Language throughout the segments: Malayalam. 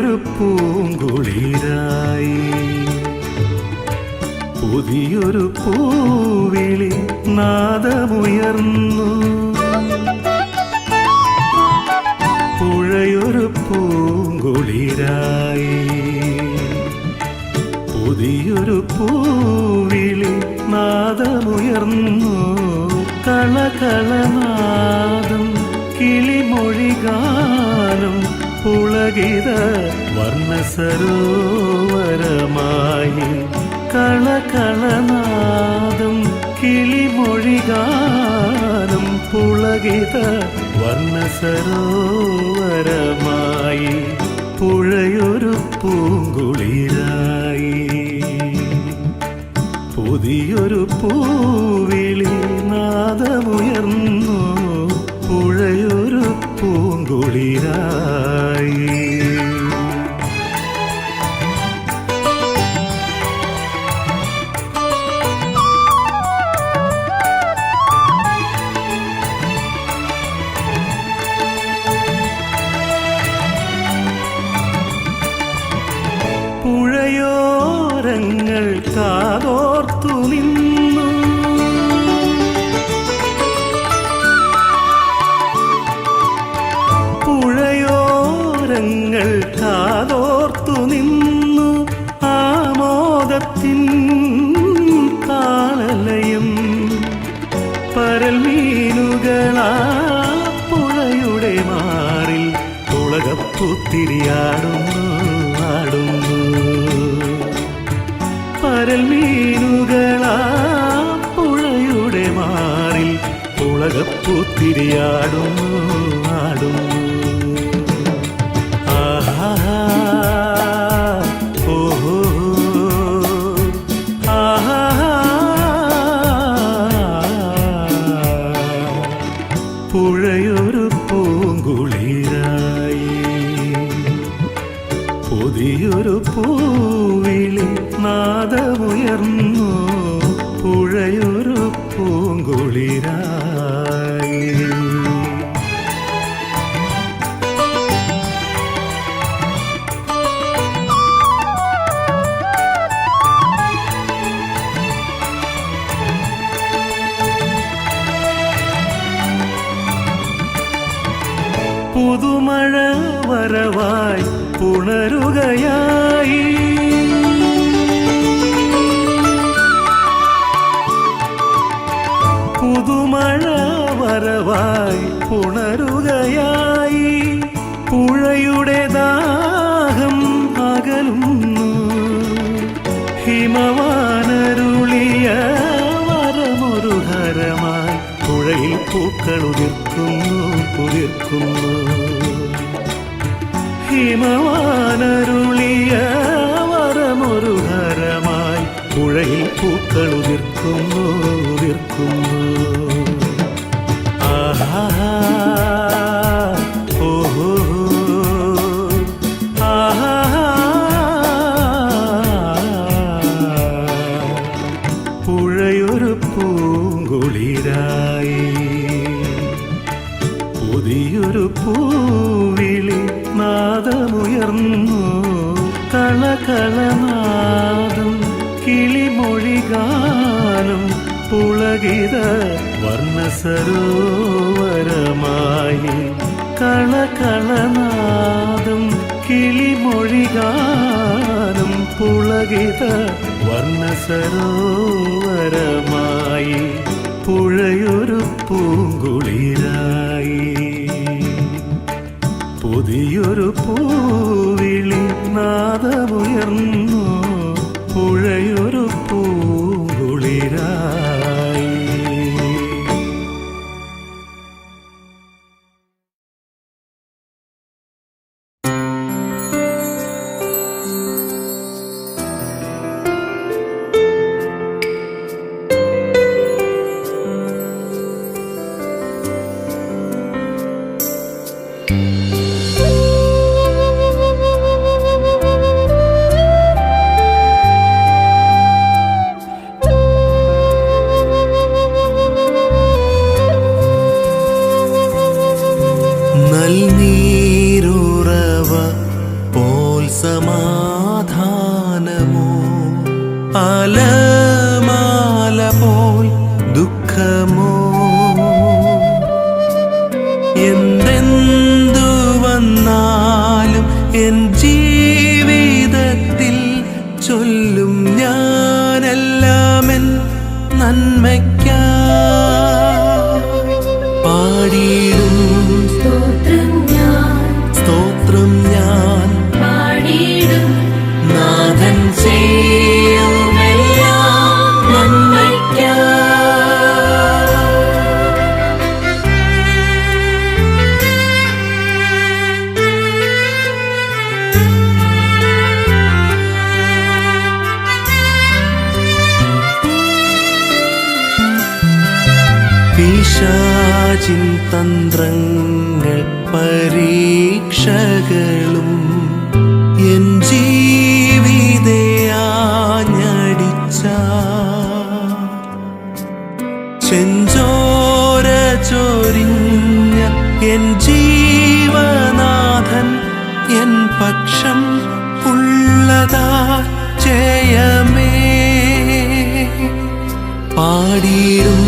പുഴയൊരു പൂങ്കുളിരായി. പുതിയൊരു പൂവിളി നാദമുയർന്നു. പുഴയൊരു പൂങ്കുളിരായി. പുതിയൊരു പൂവിളി നാദമുയർന്നു. കളകളനാദം കിളിമൊഴികാലം പുളകിത വർണസരോവരമായി കളകളനാദം കിളിമൊഴികാലം പുളകിത വർണസരോവരമായി പുഴയൊരു പൂങ്കുളിരായി പരൽ മീനുകളാ പുഴയുടെ മാറിൽ ഉളകപ്പുത്തിരിയാടുന്നു ആടുന്നു. പരൽ മീനുകളാ പുഴയുടെ മാറിൽ ഉളകപ്പുത്തിരിയാടുന്നു ആടുന്നു. ആഹാ. പുഴയൊരു പൂങ്കുളിരായി. പുതിയൊരു പൂവിളി നാദമുയർന്നു. പുഴയൊരു പൂങ്കുളിരായി. വരവായി പുണരുകയായി. പുതുമഴ വരവായി പുണരുകയായി. പുഴയുടെ ദാഹം അകലുന്നു. ഹിമവാനരുളിയ വരമൊരു ഹരമായി പുഴയിൽ പൂക്കൾ ഉതിർക്കുന്നു കുതിർക്കുന്നു പുഴയിൽ പൂക്കൾ ഉതിർക്കുന്നു ആഹാ ഓഹോ ആഹാ. പുഴയൊരു പൂങ്കുളിരായി പുതിയൊരു പൂവിളി നാദമുയർന്നു കളകളനാദം പുളകിത വർണസരോവരമായി കളകളനാദം കിളിമൊഴികാനം പുളകിത വർണസരോവരമായി പുഴയൊരു പൂങ്കുളിരായി പുതിയൊരു പൂവിളി നാദമുയർന്നു ചൊല്ലും ഞാനെല്ലാമെൻ നന്മയ്ക്കാ പിശാചിൻ തന്ത്രങ്ങൾ പരീക്ഷകളും എൻ ജീവിതയാഞ്ഞടിച്ച ചെഞ്ചോര ചോരിഞ്ഞ എൻ ജീവനാഥൻ എൻ പക്ഷം ഉള്ളതാ ജയമേ. പാടിയിടും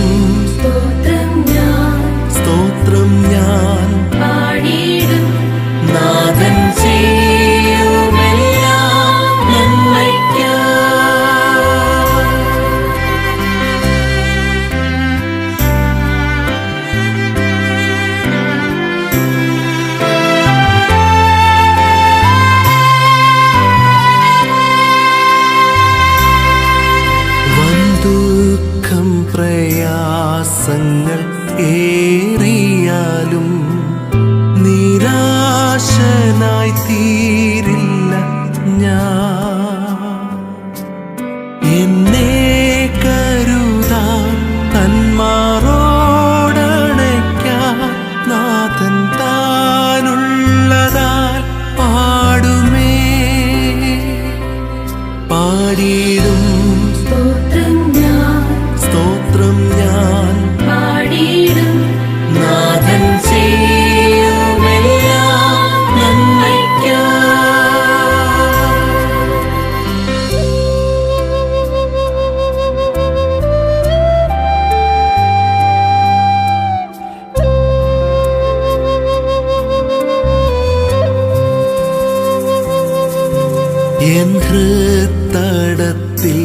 എൻ ഹൃത്തടത്തിൽ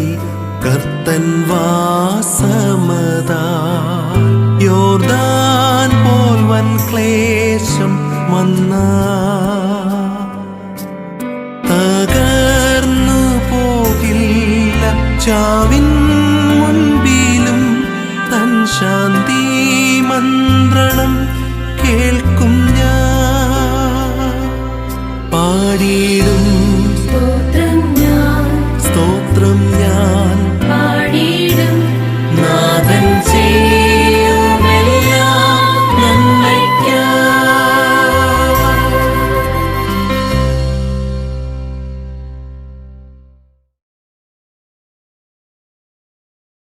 കർത്തൻ വാസമതാ. യോർദാൻ പോൽ വൻ ക്ലേശം വന്ന. തകർന്നു പോകില്ല ചാവിൻ മുൻപിലും തൻ ശാന്തി മന്ത്രണം കേൾക്കും.